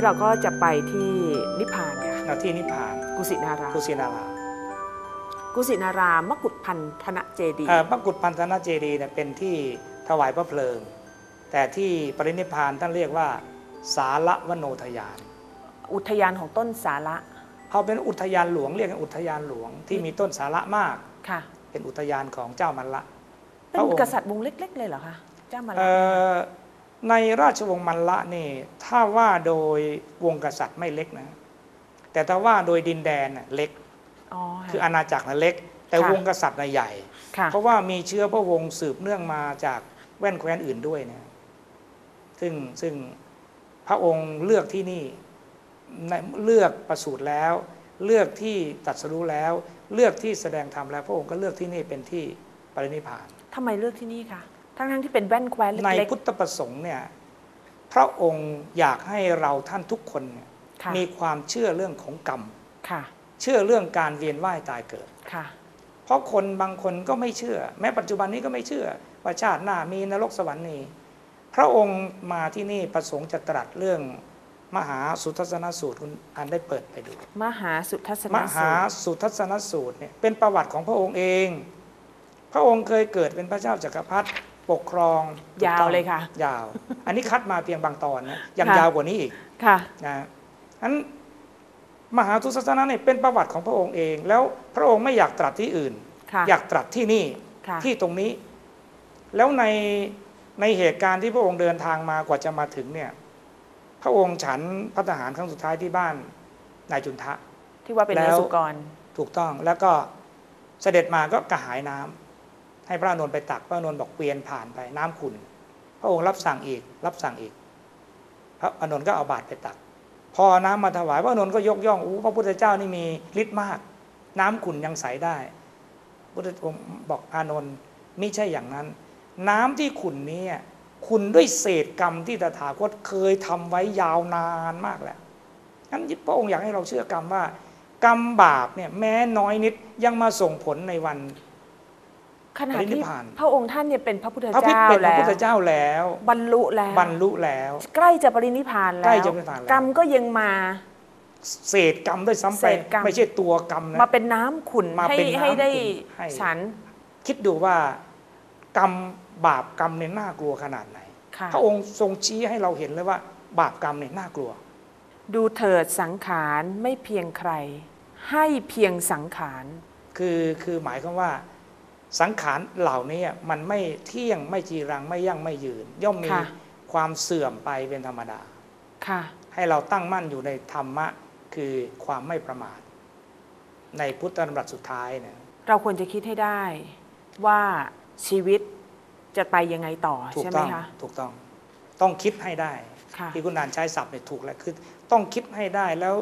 นี้เราก็จะไปที่นิพพานค่ะณที่นิพพาน กุสินารากุสินารากุสินารามกุฏพันธนะเจดีย์เอ่อพระกุฏพันธนาเจดีย์เนี่ยเป็นที่ถวายพระเพลิง แต่ที่ปรินิพพานท่านเรียกว่า สาระวโนทยาน อุทยานของต้นสาระเอาเป็นอุทยานหลวงเรียกกันอุทยานหลวงที่มีต้นสาระมากค่ะ เป็นอุทยานของเจ้ามันละเป็พระนองค์กษัตริย์วงเล็ก ๆ เลยเหรอคะเจ้ามาเอ่ลาอ ในราชวงศ์มันละนี่ถ้าว่าโดยวงกษัตริย์ไม่เล็กนะ แต่ถ้าว่าโดยดินแดนน่ะเล็กอ๋อคืออาณาจักรน่ะเล็ก แต่ค่ะวงกษัตริย์น่ะใหญ่ค่ะเพราะว่ามีเชื้อพระวงศ์สืบเนื่องมาจากแว่นแคว้นอื่นด้วยเนี่ยซึ่งซึ่งพระองค์เลือกที่นี่ในเลือกประสูติแล้ว เลือกที่ตรัดสรู้แล้ว เลือกที่แสดงธรรมแล้ว พระองค์ก็เลือกที่นี่เป็นที่ปรินิพพานทำไมเลือกที่นี่คะ ทั้งๆที่เป็นแว่นแคว้นในเล็กพุทธประสงค์เนี่ยพระองค์อยากให้เราท่านทุกคนเนี่ยๆค่ะมีความเชื่อเรื่องของกรรม ค่ะเชื่อเรื่องการเวียนว่ายตายเกิด ค่ะ เพราะคนบางคนก็ไม่เชื่อ แม้ปัจจุบันนี้ก็ไม่เชื่อว่าชาติหน้ามีนรกสวรรค์นี่พระองค์มาที่นี่ประสงค์จะตรัสเรื่องมหาสุทัศนสูตรคุณอันได้เปิดไปดู มหาสุทัศนมสูหาตรสุทัศนสูตรเนี่ยเป็นประวัติของพระองค์เอง พระองค์เคยเกิดเป็นพระเจ้าจักรพรรดิ ปกครองถูกยาวต้องเลยค่ะ ยาว อันนี้คัดมาเพียงบางตอนนะยังค่ะยาวกว่านี้อีกค่ะนะนั้นมหาสุทัศนะเนี่ยเป็นประวัติของพระองค์เอง แล้วพระองค์ไม่อยากตรัสที่อื่นค่ะอยากตรัสที่นี่ค่ะที่ตรงนี้ แล้วในในเหตุการณ์ที่พระองค์เดินทางมากว่าจะมาถึงเนี่ย พระองค์ฉันพัฒหารครั้งสุดท้ายที่บ้านนายจุนทะ ที่ว่าเป็นแล้เนื้อวสุกร ถูกต้องแล้วก็เสด็จมาก็กระหายน้ำ ให้พระอนนท์ไปตัก พระอนนท์บอกเกวียนผ่านไปน้ำขุนพระองค์รับสั่งอีก รับสั่งอีก พระอนนท์ก็เอาบาตรไปตัก พอน้ำมาถวายพระอนนท์ก็ยกย่องอู้พระพุทธเจ้านี่มีฤทธิ์มาก น้ำขุนยังใสได้พุทธองค์บอกอานนท์ไม่ใช่อย่างนั้น น้ำที่ขุนนี้ขุ่นด้วยเศษกรรมที่ตถาคตเคยทำไว้ยาวนานมากแล้วงั้นพระองค์อยากให้เราเชื่อกรรมว่า กรรมบาปเนี่ยแม้น้อยนิดยังมาส่งผลในวัน ขณะปรินิที่พพานพระองค์ท่านเนี่ยเป็นพระพุทธพระพิษเจ้าเป็นพระแล้พุทวธเจ้าแล้ว บรรลุแล้ว บรรลุแล้ว ใกล้จะปรินิพพานแล้ว ใกล้จะปรินิพพานแล้ว กรรมก็ยังมา เศษกรรมด้วยซ้ำไปเศษกรรม ไม่ใช่ตัวกรรมนะ มาเป็นน้ำขุ่นมาให้เป็นน้ำให้ได้ขุ่นให้ฉันคิดดูว่ากรรมบาปกรรมเนี่ยน่ากลัวขนาดไหน ค่ะพระองค์ทรงชี้ให้เราเห็นเลยว่า บาปกรรมเนี่ยน่ากลัว ดูเถิดสังขารไม่เพียงใคร ให้เพียงสังขาร คือคือหมายความว่า สังขารเหล่านี้มันไม่เที่ยงไม่จีรังไม่ยั่งไม่ยืน ย่อมมีค่ะความเสื่อมไปเป็นธรรมดาค่ะให้เราตั้งมั่นอยู่ในธรรมะคือความไม่ประมาท ในพุทธธรรมรัตสุดท้ายเนี่ยเราควรจะคิดให้ได้ว่าชีวิตจะไปยังไงต่อถูกใช่ไหมต้องคะถูกต้องต้องคิดให้ได้ค่ะที่คุณนานใช้ศัพท์เนี่ยถูกแล้วคือต้องคิดให้ได้แล้ว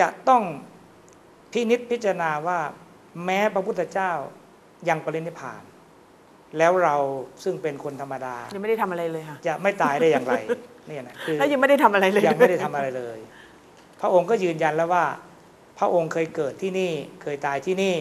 จะต้องพินิษพิจารณาว่าแม้พระพุทธเจ้า ยังปรินิพพาน แล้วเราซึ่งเป็นคนธรรมดา ยังไม่ได้ทำอะไรเลยค่ะจะไม่ตายได้อย่างไรเนี่ยนะคือแล้วยังไม่ได้ทำอะไรเลยยังไม่ได้ทำอะไรเลย พระองค์ก็ยืนยันแล้วว่า พระองค์เคยเกิดที่นี่เคยตายที่นี่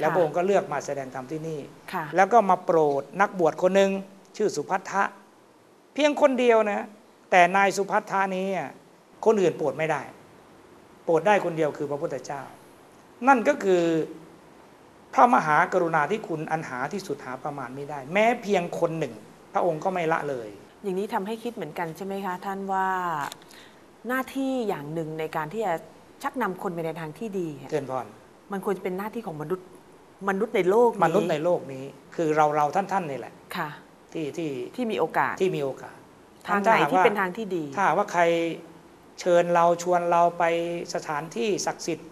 แล้วพระองค์ก็เลือกมาแสดงธรรมที่นี่ค่ะแล้วก็มาโปรดนักบวชคนหนึ่งชื่อสุพัทธะเพียงคนเดียวนะ แต่นายสุพัทธะนี้อะคนอื่นโปรดไม่ได้ โปรดได้คนเดียวคือพระพุทธเจ้า นั่นก็คือ พระมหากรุณาธิคุณอันหาที่สุดหาประมาณไม่ได้ แม้เพียงคนหนึ่ง พระองค์ก็ไม่ละเลย อย่างนี้ทำให้คิดเหมือนกันใช่ไหมคะ ท่านว่าหน้าที่อย่างหนึ่งในการที่จะชักนำคนไปในทางที่ดีอะเกินพรมันควรจะเป็นหน้าที่ของมนุษย์มนุษย์ในโลกนี้มนุษย์ในโลกนี้ คือเราเราท่านท่านนี่แหละค่ะ ที่ที่ที่มีโอกาสที่มีโอกาสทางไหนถ้หกที่ว่เป็นทางที่ดี ถ้าหากว่าใครเชิญเราชวนเราไปสถานที่ศักดิ์สิทธิ์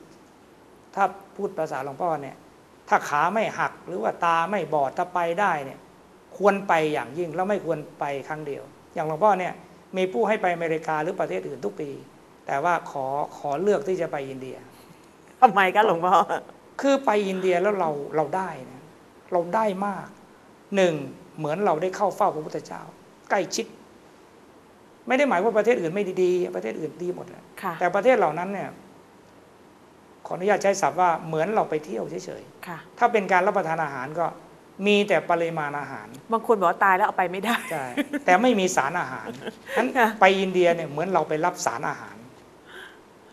ถ้าพูดภาษาหลวงพ่อเนี่ย ถ้าขาไม่หักหรือว่าตาไม่บอดถ้าไปได้เนี่ยควรไปอย่างยิ่งแล้วไม่ควรไปครั้งเดียว อย่างหลวงพ่อเนี่ยมีผู้ให้ไปอเมริกาหรือประเทศอื่นทุกปี แต่ว่าขอขอเลือกที่จะไปอินเดียทำไมกันหลวงพ่อคือไปอินเดียแล้วเราเราได้นะเราได้มากหนึ่งเหมือนเราได้เข้าเฝ้าพระพุทธเจ้า ใกล้ชิด ไม่ได้หมายว่าประเทศอื่นไม่ดีๆประเทศอื่นดีหมดแหละค่ะแต่ประเทศเหล่านั้นเนี่ย ขออนุญาตใช้ศัพท์ว่าเหมือนเราไปเที่ยวเฉยค่ะ ๆ ถ้าเป็นการรับประทานอาหารก็มีแต่ปริมาณอาหาร บางคนบอกว่าตายแล้วเอาไปไม่ได้ ใช่ แต่ไม่มีสารอาหารนั้นค่ะ ไปอินเดียเนี่ยเหมือนเราไปรับสารอาหาร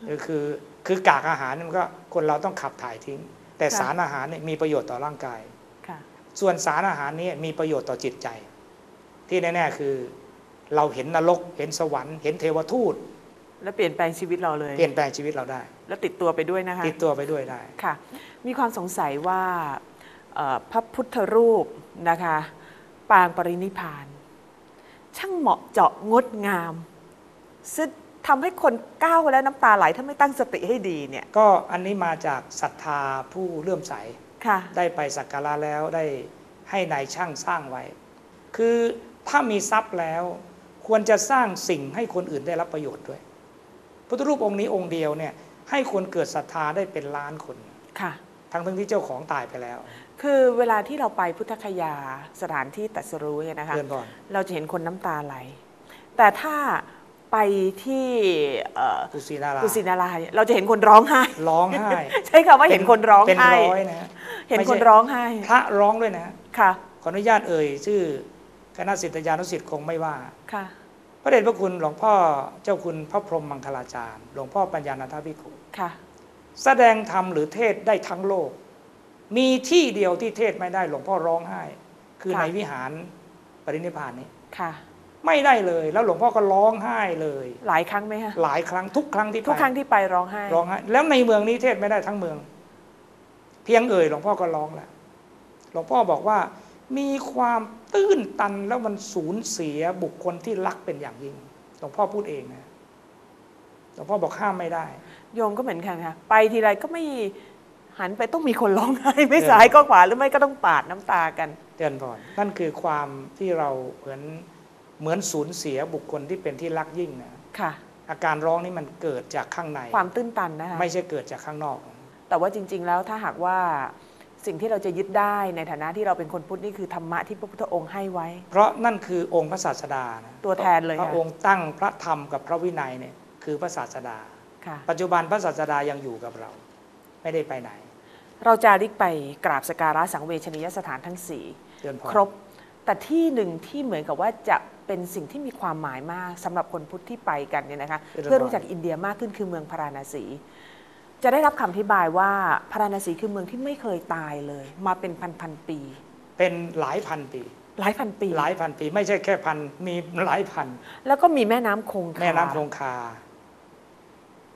คือคือคือกากอาหารเนี่ยมันก็คนเราต้องขับถ่ายทิ้ง แต่ค่ะสารอาหารเนี่ยมีประโยชน์ต่อร่างกาย ค่ะ ส่วนสารอาหารนี้มีประโยชน์ต่อจิตใจ ที่แน่ ๆ คือ เราเห็นนรก เห็นสวรรค์ เห็นเทวทูต แล้วเปลี่ยนแปลงชีวิตเราเลย เปลี่ยนแปลงชีวิตเราได้ แล้วติดตัวไปด้วยนะคะ ติดตัวไปด้วยได้ ค่ะ มีความสงสัยว่าเอ่อพระพุทธรูปนะคะ ปางปรินิพพาน ช่างเหมาะเจาะงดงามซึ่งทำให้คนก้าวแล้วน้ำตาไหลถ้าไม่ตั้งสติให้ดีเนี่ย ก็อันนี้มาจากศรัทธาผู้เลื่อมใสค่ะได้ไปสักการะแล้วได้ให้นายช่างสร้างไว้ คือถ้ามีทรัพย์แล้ว ควรจะสร้างสิ่งให้คนอื่นได้รับประโยชน์ด้วย พุทธรูปองค์นี้องค์เดียวเนี่ยให้คนเกิดศรัทธาได้เป็นล้านคนค่ะทั้งทั้งที่เจ้าของตายไปแล้ว คือเวลาที่เราไปพุทธคยาสถานที่ตรัสรู้เนี่ยนะคะเพื่อนก่อนเราจะเห็นคนน้ำตาไหล แต่ถ้าไปที่เอ่อกุศินารากุสินาราเนี่ยเราจะเห็นคนร้องไห้ ร้องไห้ ใช้คำว่าเห็นคนร้องเป็นไห้ร้อยนะฮะเห็นไม่คนใช่ร้องไห้ พระร้องด้วยนะฮะค่ะ ขออนุญาตเอ่ย ชื่อคณะศิษยานุศิษย์คงไม่ว่า ค่ะ พระเดชพระคุณหลวงพ่อเจ้าคุณพระพรหมมังคลาจารย์ หลวงพ่อปัญญาณทวิคุค่ะแสดงธรรมหรือเทศได้ทั้งโลก มีที่เดียวที่เทศไม่ได้หลวงพ่อร้องไห้ คือค่ะในวิหารปรินิพพานนี้ค่ะ ไม่ได้เลยแล้วหลวงพ่อก็ร้องไห้เลย หลายครั้งไหมคะหลายครั้งทุกครั้งที่ไปทุกครั้งที่ไปร้องไห้ร้องไห้แล้วในเมืองนี้เทศไม่ได้ทั้งเมือง เพียงเอ่ยหลวงพ่อก็ร้องแล้วหลวงพ่อบอกว่ามีความ ตื้นตันแล้วมันสูญเสียบุคคลที่รักเป็นอย่างยิ่งหลวงพ่อพูดเองนะหลวงพ่อบอกห้ามไม่ได้ โยมก็เหมือนกันค่ะ ไปทีไรก็ไม่หันไปต้องมีคนร้องไห้ไม่ซ้ายก็ขวาหรือไม่ก็ต้องปาดน้ำตากันเตือนก่อนนั่นคือความที่เราเหมือนเหมือนสูญเสียบุคคลที่เป็นที่รักยิ่งนะค่ะ อาการร้องนี่มันเกิดจากข้างใน ความตื้นตันนะคะไม่ใช่เกิดจากข้างนอก แต่ว่าจริง ๆ แล้วถ้าหากว่า สิ่งที่เราจะยึดได้ในฐานะที่เราเป็นคนพุทธนี่คือธรรมะที่พระพุทธองค์ให้ไว้ เพราะนั่นคือองค์พระศาสดานะตัวแทนเลยพระค่ะองค์ตั้งพระธรรมกับพระวินัยเนี่ยคือพระศาสดาค่ะปัจจุบันพระศาสดายังอยู่กับเรา ไม่ได้ไปไหน เราจาริกไปกราบสกการะสังเวชนียสถานทั้งสี่เดือนพครบ แต่ที่หนึ่งที่เหมือนกับว่าจะเป็นสิ่งที่มีความหมายมากสำหรับคนพุทธที่ไปกันเนี่ยนะคะเพื่อรู้จักอินเดียมากขึ้นคือเมืองพาราณสี จะได้รับคำอธิบายว่าพาราณสีคือเมืองที่ไม่เคยตายเลย มาเป็นพันพันๆปี เป็นหลายพันปี หลายพันปี หลายพันปี ไม่ใช่แค่พันมีหลายพัน แล้วก็มีแม่น้ำคงคาแม่น้ำคงคา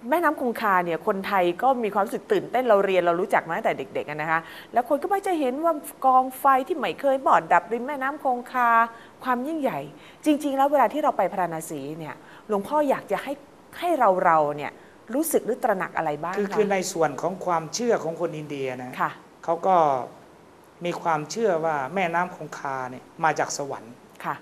แม่น้ำคงคาเนี่ยคนไทยก็มีความรู้สึกตื่นเต้นเราเรียนเรารู้จักมาตั้งแต่เด็กๆอะนะคะ แล้วคนก็ไม่จะเห็นว่ากองไฟที่ไม่เคยบอดดับริมแม่น้ำคงคาความยิ่งใหญ่ จริง ๆ แล้วเวลาที่เราไปพาราณสีเนี่ยหลวงพ่ออยากจะให้ให้เราเราเนี่ย รู้สึกหรือตระหนักอะไรบ้างคือคะคือในส่วนของความเชื่อของคนอินเดียนะค่ะเขาก็มีความเชื่อว่าแม่น้ำคงคาเนี่ยมาจากสวรรค์ค่ะ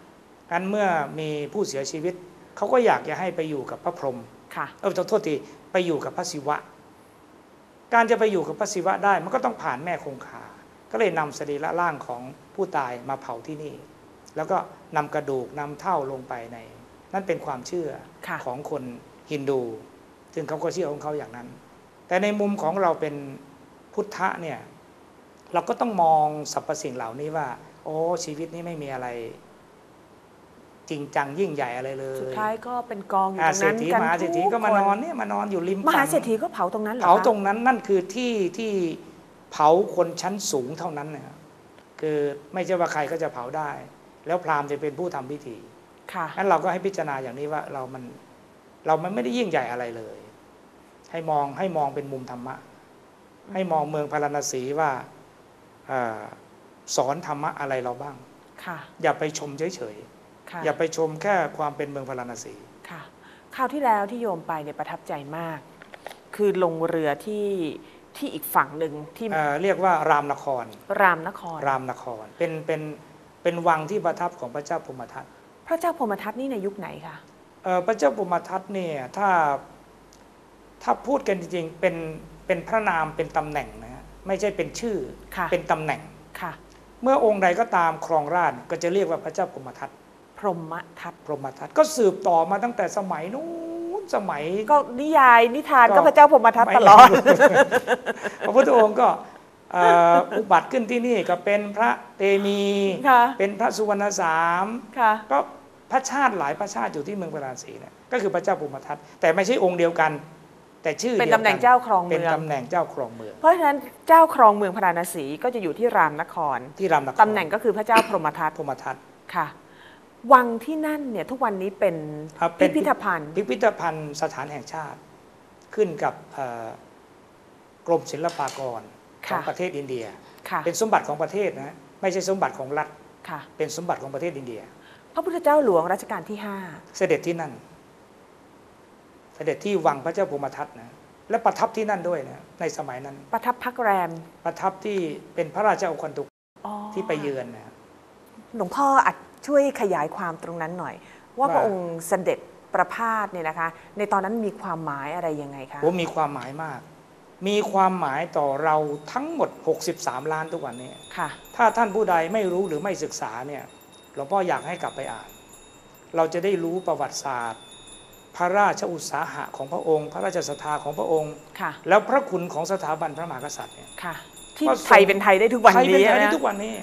งั้นเมื่อมีผู้เสียชีวิต เขาก็อยากจะให้ไปอยู่กับพระพรหมค่ะเออโทษทีไปอยู่กับพระศิวะ การจะไปอยู่กับพระศิวะได้มันก็ต้องผ่านแม่คงคา ก็เลยนำสรีระร่างของผู้ตายมาเผาที่นี่ แล้วก็นำกระดูกนำเท่าลงไปใน นั่นเป็นความเชื่อค่ะของคนฮินดู ซึ่งเขาก็เชื่อของเขาอย่างนั้น แต่ในมุมของเราเป็นพุทธะเนี่ยเราก็ต้องมองสรรพสิ่งเหล่านี้ว่า โอ้ชีวิตนี้ไม่มีอะไร จริงจังยิ่งใหญ่อะไรเลย สุดท้ายก็เป็นกองอยู่อาตรงเศรษนั้นฐีกันมหาเศรษฐีทุก็มานอนคเนี่ยมานอนอยู่ริมมหาฝั่งเศรษฐีก็เผาตรงนั้นเหรอเผาคะตรงนั้นนั่นคือที่ที่เผาคนชั้นสูงเท่านั้นนะครับคือไม่ใช่ว่าใครก็จะเผาได้ แล้วพราหมณ์จะเป็นผู้ทำพิธีค่ะงั้นเราก็ให้พิจารณาอย่างนี้ว่าเรามัน เรามันไม่ได้ยิ่งใหญ่อะไรเลย ให้มองให้มองเป็นมุมธรรมะ ให้มองเมืองพาราณสีว่าเออสอนธรรมะอะไรเราบ้างค่ะอย่าไปชมเฉยค่ะๆอย่าไปชมแค่ความเป็นเมืองพาราณสีค่ะคราวที่แล้วที่โยมไปเนี่ยประทับใจมาก คือลงเรือที่ที่อีกฝั่งหนึ่งที่เอ่อเรียกว่ารามนคร รามนคร รามนครเป็นเป็นเป็นวังที่ประทับของพระเจ้าพรหมทัตพระเจ้าพรหมทัตนี่ในยุคไหนคะเอ่อ พระเจ้าพรหมทัตเนี่ยถ้าถ้าพูดกันจริงๆเป็นเป็นพระนามเป็นตำแหน่งนะฮะไม่ใช่เป็นชื่อค่ะเป็นตำแหน่งค่ะ เมื่อองค์ใดก็ตามครองราชย์ก็จะเรียกว่าพระเจ้าพรหมทัตพรหมทัตพรหมทัตก็สืบต่อมาตั้งแต่สมัยนู้นสมัยก็นิยายนิทานก็ก็พระเจ้าพรหมทัตไม่ตลอดพระพุทธองค์ก็เอ่ออุบัติขึ้นที่นี่ก็เป็นพระเตมีค่ะเป็นพระสุวรรณสามค่ะก็ พระชาติหลายพระชาติอยู่ที่เมืองพาราณสีเนี่ยก็คือพระเจ้าปุมทัตแต่ไม่ใช่องค์เดียวกัน แต่ชื่อเป็นดียวตำแหน่งกัเจ้าครองเป็นเมืองตำแหน่งเจ้าครองเมือง เพราะฉะนั้นเจ้าครองเมืองพระนราศีก็จะอยู่ที่รามนครที่รามนครตำแหน่งก็คือพระเจ้าพรหมทัตพรหมทัตค่ะ วังที่นั่นเนี่ยทุกวันนี้เป็นครับเป็พินพิธภัณฑ์ พิพิธภัณฑ์สถานแห่งชาติ ขึ้นกับเอ่อกรมศิลปากรของค่ะประเทศอินเดียค่ะเป็นสมบัติของประเทศนะไม่ใช่สมบัติของรัฐค่ะเป็นสมบัติของประเทศอินเดีย พระพุทธเจ้าหลวงรัชกาลที่ห้าเสด็จที่นั่น เสด็จที่วังพระเจ้าพรหมทัตนะและประทับที่นั่นด้วยนะในสมัยนั้น ประทับพักแรม ประทับที่เป็นพระราชโอคันตุกอ๋อที่ไปเยือนนะหลวงพ่ออาจช่วยขยายความตรงนั้นหน่อยว่าว่าพระองค์เสด็จประพาสเนี่ยนะคะ ในตอนนั้นมีความหมายอะไรยังไงคะผมมีความหมายมาก มีความหมายต่อเราทั้งหมด 63 ล้านทุกวันนี้ค่ะ ถ้าท่านผู้ใดไม่รู้หรือไม่ศึกษาเนี่ย หลวงพ่ออยากให้กลับไปอ่าน เราจะได้รู้ประวัติศาสตร์ พระราชอุตสาหะของพระองค์ พระราชศรัทธาของพระองค์ค่ะแล้วพระคุณของสถาบันพระมหากษัตริย์เนี่ยค่ะที่ก็ทรงไทยเป็นไทยได้ทุกวันไทยเป็นนี้ไทยได้นะทุกวันนี้